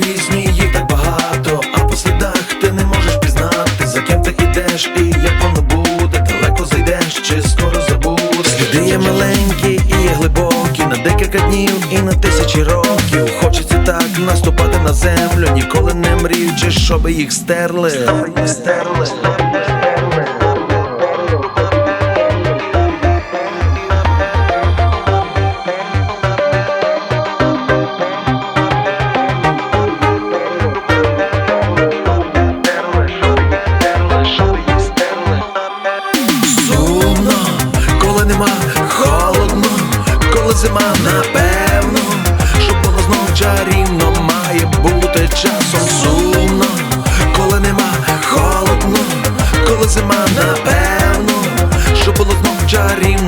різні, їх так багато, а по слідах ти не можеш пізнати, за ким ти ідеш і як воно буде, далеко зайдеш чи скоро забудеш. Сліди є маленькі і є глибокі, на декілька днів і на тисячі років. Хочеться так наступати на землю, ніколи не мріючи, щоби їх стерли. Стерли. зима, напевно, що було знов чарівно, має бути часом сумно, коли нема холодно, коли зима, напевно, що було знов чарівно